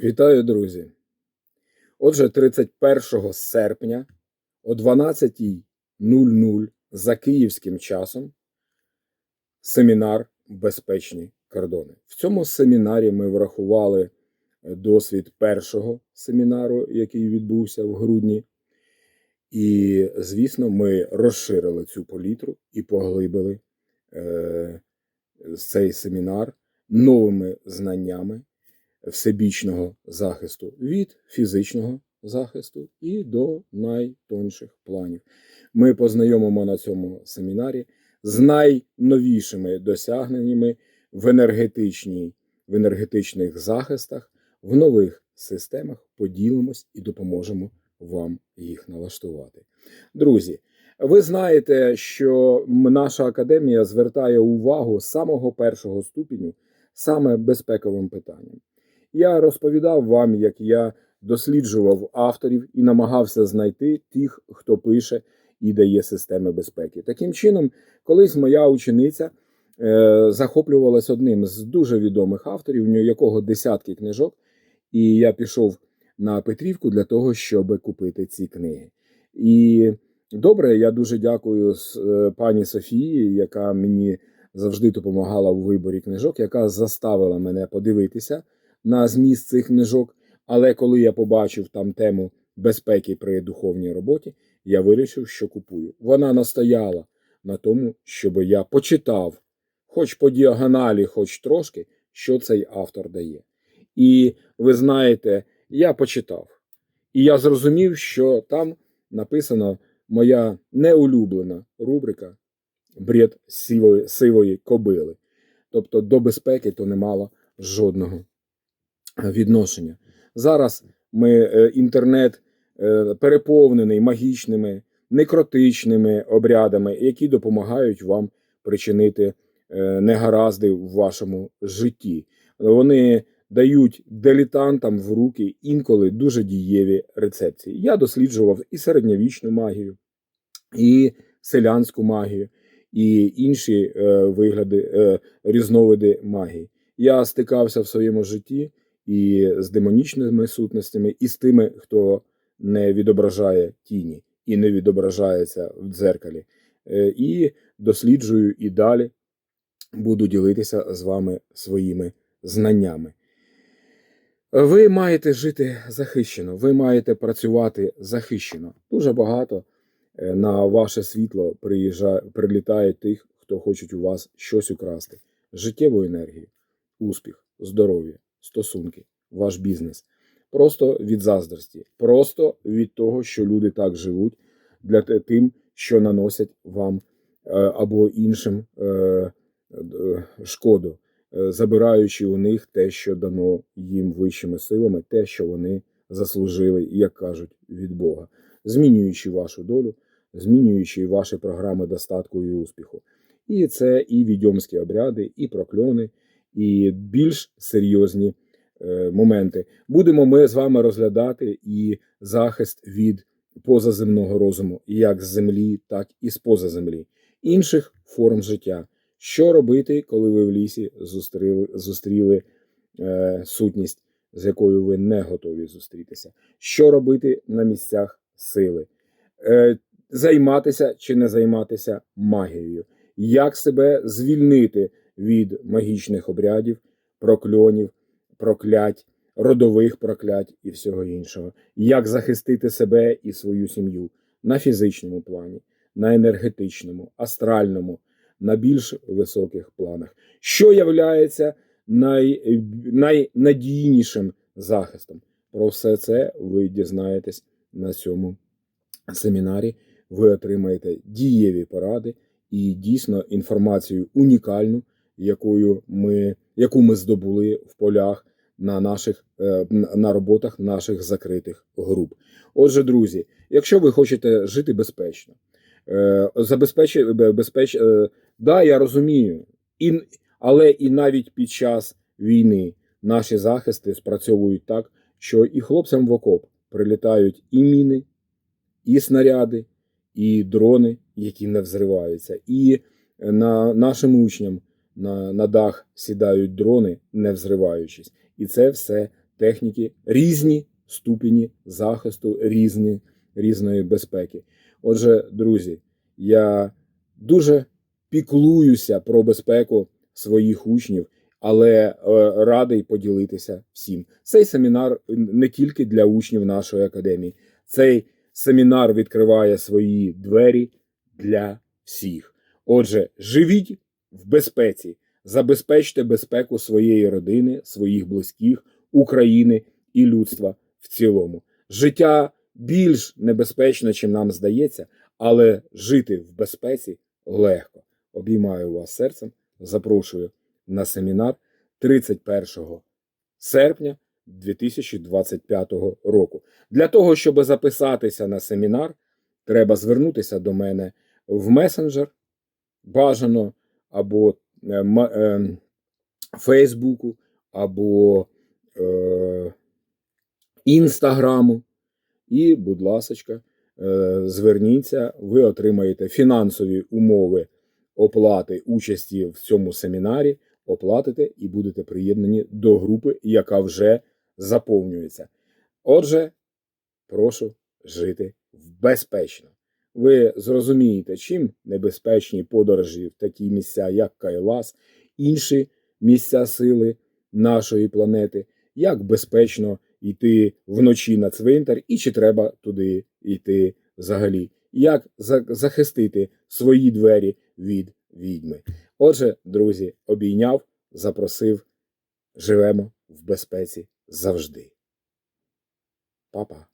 Вітаю, друзі! Отже, 31 серпня о 12.00 за київським часом семінар Безпечні кордони. В цьому семінарі ми врахували досвід першого семінару, який відбувся в грудні. І, звісно, ми розширили цю палітру і поглибили е, цей семінар новими знаннями всебічного захисту від фізичного захисту і до найтонших планів. Ми познайомимо на цьому семінарі з найновішими досягненнями в енергетичній, в енергетичних захистах, в нових системах поділимось і допоможемо вам їх налаштувати. Друзі, ви знаєте, що наша академія звертає увагу з самого першого ступеню саме безпековим питанням. Я розповідав вам, як я досліджував авторів і намагався знайти тих, хто пише і дає системи безпеки. Таким чином, колись моя учениця е, захоплювалась одним з дуже відомих авторів, у якого десятки книжок, і я пішов на Петрівку для того, щоб купити ці книги. І добре, я дуже дякую е, пані Софії, яка мені завжди допомагала у виборі книжок, яка заставила мене подивитися на зміст цих книжок. Але коли я побачив там тему безпеки при духовній роботі, я вирішив, що купую. Вона настояла на тому, щоб я почитав, хоч по діагоналі, хоч трошки, що цей автор дає. І ви знаєте, я почитав. І я зрозумів, що там написана моя неулюблена рубрика Бред сивої, сивої кобили. Тобто до безпеки то не мало жодного відношення. Зараз ми е, інтернет е, переповнений магічними, некротичними обрядами, які допомагають вам причинити е, негаразди в вашому житті. Вони дають делітантам в руки інколи дуже дієві рецепції. Я досліджував і середньовічну магію, і селянську магію, і інші вигляди, різновиди магії. Я стикався в своєму житті і з демонічними сутностями, і з тими, хто не відображає тіні і не відображається в дзеркалі. Е, і досліджую і далі буду ділитися з вами своїми знаннями. Ви маєте жити захищено, ви маєте працювати захищено. Дуже багато е, на ваше світло приїжджає, прилітає тих, хто хочуть у вас щось украсти: життєву енергію, успіх, здоров'я, стосунки, ваш бізнес. Просто від заздрості, просто від того, що люди так живуть, для тим, що наносять вам е, або іншим е, е, шкоду, забираючи у них те, що дано їм вищими силами, те, що вони заслужили, як кажуть, від Бога, змінюючи вашу долю, змінюючи ваші програми достатку і успіху. І це і відьомські обряди, і прокльони, і більш серйозні е, моменти. Будемо ми з вами розглядати і захист від позаземного розуму, як з землі, так і з поза землі, інших форм життя. Що робити, коли ви в лісі зустріли зустріли е, сутність, з якою ви не готові зустрітися? Що робити на місцях сили? Е, Займатися чи не займатися магією? Як себе звільнити від магічних обрядів, прокльонів, проклять, родових проклять і всього іншого, як захистити себе і свою сім'ю на фізичному плані, на енергетичному, астральному, на більш високих планах, що являється най, найнадійнішим захистом. Про все це ви дізнаєтесь на цьому семінарі. Ви отримаєте дієві поради і дійсно інформацію унікальну, якою ми, яку ми здобули в полях на наших е, на роботах наших закритих груп. Отже, друзі, якщо ви хочете жити безпечно, е, забезпечити безпеч, е, да, я розумію, і, але і навіть під час війни наші захисти спрацьовують так, що і хлопцям в окоп прилітають і міни, і снаряди, і дрони, які не взриваються, і на нашим учням на, на дах сідають дрони, не взриваючись. І це все техніки, різні ступені захисту, різні, різної безпеки. Отже, друзі, я дуже піклуюся про безпеку своїх учнів, але е, радий поділитися всім. Цей семінар не тільки для учнів нашої академії, цей семінар відкриває свої двері для всіх. Отже, живіть в безпеці, забезпечте безпеку своєї родини, своїх близьких, України і людства в цілому. Життя більш небезпечне, чим нам здається, але жити в безпеці легко. Обіймаю вас серцем, запрошую на семінар 31 серпня 2025 року. Для того, щоб записатися на семінар, треба звернутися до мене в месенджер бажано або е, е, Фейсбуку, або е, Інстаграму. І, будь ласочка, е, зверніться, ви отримаєте фінансові умови оплати участі в цьому семінарі, оплатите і будете приєднані до групи, яка вже заповнюється. Отже, прошу жити безпечно. Ви зрозумієте, чим небезпечні подорожі в такі місця, як Кайлас, інші місця сили нашої планети, як безпечно йти вночі на цвинтар, і чи треба туди йти взагалі, як за- захистити свої двері від відьми. Отже, друзі, обійняв, запросив, живемо в безпеці завжди. Па-па.